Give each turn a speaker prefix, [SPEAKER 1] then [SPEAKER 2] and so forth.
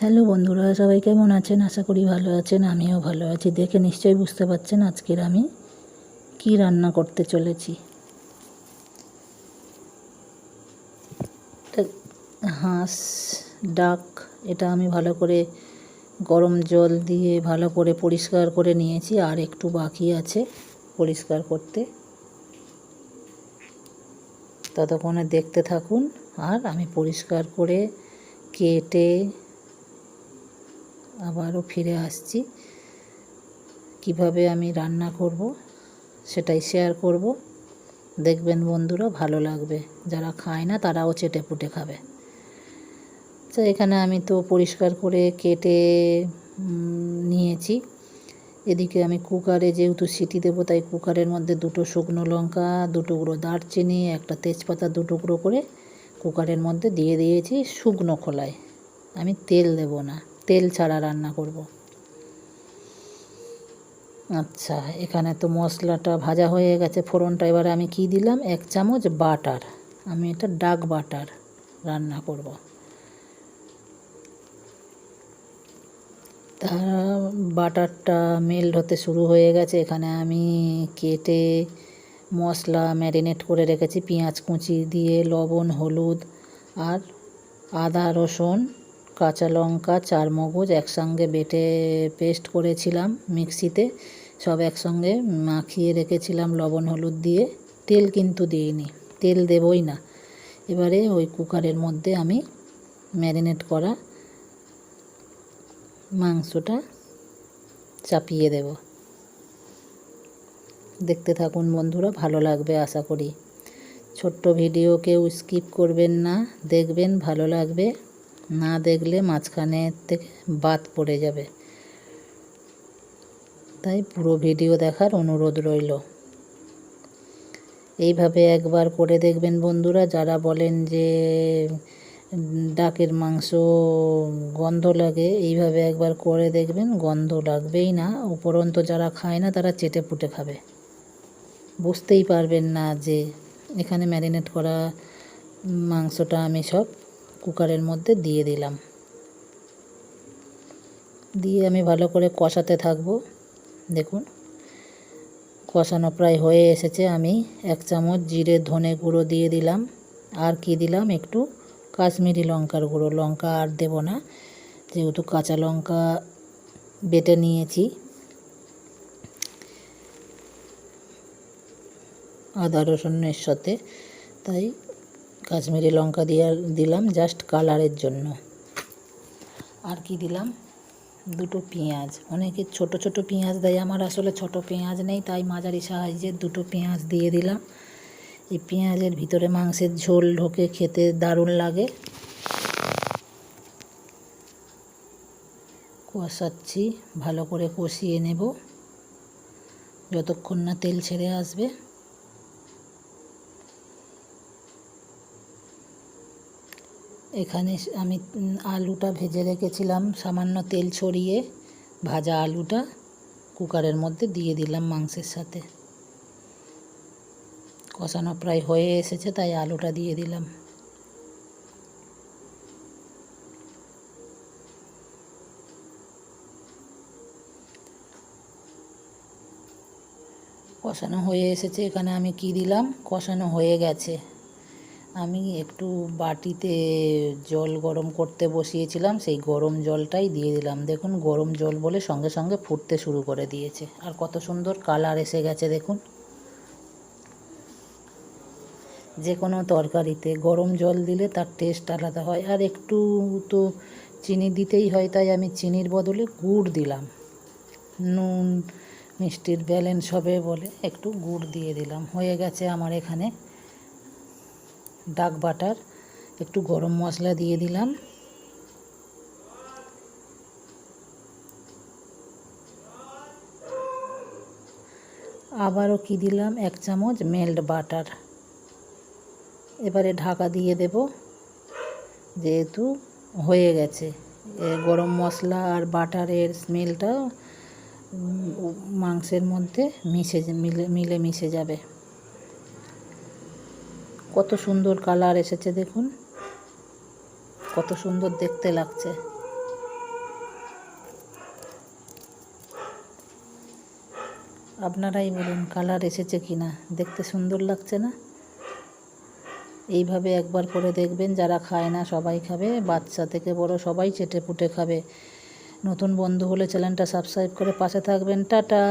[SPEAKER 1] Hello বন্ধুরা, সবাই কেমন আছেন? আশা করি ভালো আছেন, আমিও ভালো আছি। দেখে নিশ্চয়ই বুঝতে পারছেন আজকের আমি কি রান্না করতে চলেছি। হাঁস, ডাক, এটা আমি ভালো করে গরম জল দিয়ে ভালো করে পরিষ্কার করে নিয়েছি, আর একটু বাকি আছে পরিষ্কার করতে। ততক্ষণে দেখতে থাকুন, আর আমি পরিষ্কার করে কেটে আবারও ফিরে আসছি। কীভাবে আমি রান্না করব সেটাই শেয়ার করব। দেখবেন বন্ধুরা ভালো লাগবে। যারা খায় না তারাও চেটে পুটে খাবে। তো এখানে আমি তো পরিষ্কার করে কেটে নিয়েছি। এদিকে আমি কুকারে যেহেতু সিটি দেবো তাই কুকারের মধ্যে দুটো শুকনো লঙ্কা দু টুকরো দারচিনি, একটা তেজপাতা দু টুকরো করে কুকারের মধ্যে দিয়ে দিয়েছি শুকনো খোলায়। আমি তেল দেব না। তেল ছাড়া রান্না করব। আচ্ছা এখানে তো মশলাটা ভাজা হয়ে গেছে। ফোড়নটা এবারে আমি কি দিলাম? এক চামচ বাটার। আমি এটা ডাক বাটার রান্না করব। তা, বাটারটা মেল্ট হতে শুরু হয়ে গেছে। এখানে আমি কেটে মশলা ম্যারিনেট করে রেখেছি। পেঁয়াজ কুচি দিয়ে, লবণ, হলুদ আর আদা, রসুন কাঁচা লঙ্কা চার মগজ একসঙ্গে বেটে পেস্ট করেছিলাম মিক্সিতে। সব একসঙ্গে মাখিয়ে রেখেছিলাম লবণ, হলুদ দিয়ে। তেল কিন্তু দিইনি, তেল দেবই না। এবারে ওই কুকারের মধ্যে আমি ম্যারিনেট করা মাংসটা চাপিয়ে দেব। দেখতে থাকুন বন্ধুরা, ভালো লাগবে আশা করি। ছোট্ট ভিডিও কেউ স্কিপ করবেন না, দেখবেন ভালো লাগবে। না দেখলে মাঝখানে থেকে বাদ পড়ে যাবে। তাই পুরো ভিডিও দেখার অনুরোধ রইল। এইভাবে একবার করে দেখবেন বন্ধুরা, যারা বলেন যে ডাকের মাংস গন্ধ লাগে, এইভাবে একবার করে দেখবেন, গন্ধ লাগবেই না। উপরন্ত যারা খায় না, তারা চেটে পুটে খাবে। বুঝতেই পারবেন না যে এখানে ম্যারিনেট করা মাংসটা আমি সব কুকারের মধ্যে দিয়ে দিলাম। দিয়ে আমি ভালো করে কষাতে থাকব। দেখুন, কষানো প্রায় হয়ে এসেছে। আমি এক চামচ জিরে, ধনে গুঁড়ো দিয়ে দিলাম। আর কি দিলাম? একটু কাশ্মীরি লঙ্কার গুঁড়ো। লঙ্কা আর দেব না, যেহেতু কাঁচা লঙ্কা বেটে নিয়েছি। আদা রসুনের সাথে। তাই কাশ্মীরি লঙ্কা দিয়ে দিলাম জাস্ট কালারের জন্য। আর কি দিলাম? দুটো পেঁয়াজ। অনেকে ছোট ছোট পেঁয়াজ দেয়, আমার আসলে ছোট পেঁয়াজ নেই, তাই মাঝারি সাহায্যে দুটো পেঁয়াজ দিয়ে দিলাম। এই পেঁয়াজের ভিতরে মাংসের ঝোল ঢোকে, খেতে দারুণ লাগে। কষাচ্ছি, ভালো করে কষিয়ে নেব। যতক্ষণ না তেল ছেড়ে আসবে। এখানে আমি আলুটা ভেজে রেখেছিলাম, সামান্য তেল ছড়িয়ে ভাজা আলুটা কুকারের মধ্যে দিয়ে দিলাম মাংসের সাথে। কষানো প্রায় হয়ে এসেছে, তাই আলুটা দিয়ে দিলাম। কষানো হয়ে এসেছে, এখানে আমি কি দিলাম? কষানো হয়ে গেছে। আমি একটু বাটিতে জল গরম করতে বসিয়েছিলাম, সেই গরম জলটাই দিয়ে দিলাম। দেখুন, গরম জল বলে সঙ্গে সঙ্গে ফুটতে শুরু করে দিয়েছে। আর কত সুন্দর কালার এসে গেছে, দেখুন। যে কোনো তরকারিতে গরম জল দিলে তার টেস্ট আলাদা হয়। আর একটু তো চিনি দিতেই হয়, তাই আমি চিনির বদলে গুড় দিলাম। নুন, মিষ্টির ব্যালেন্স হবে বলে একটু গুড় দিয়ে দিলাম। হয়ে গেছে আমার এখানে ডাক বাটার, একটু গরম মশলা দিয়ে দিলাম। আবারও কি দিলাম? এক চামচ মেল্ট বাটার। এবারে ঢাকা দিয়ে দেব, যেহেতু হয়ে গেছে। গরম মশলা আর বাটারের স্মেলটা মাংসের মধ্যে মিশে, মিলে মিলে মিশে যাবে। কত সুন্দর কালার এসেছে দেখুন। কত সুন্দর দেখতে লাগছে। আপনারাই বলুন কালার এসেছে কি না দেখতে সুন্দর লাগছে না? এইভাবে একবার করে দেখবেন, যারা খায় না সবাই খাবে, বাচ্চা থেকে বড় সবাই চেটে পুটে খাবে। নতুন বন্ধু হলে চ্যানেলটা সাবস্ক্রাইব করে পাশে থাকবেন। টাটা!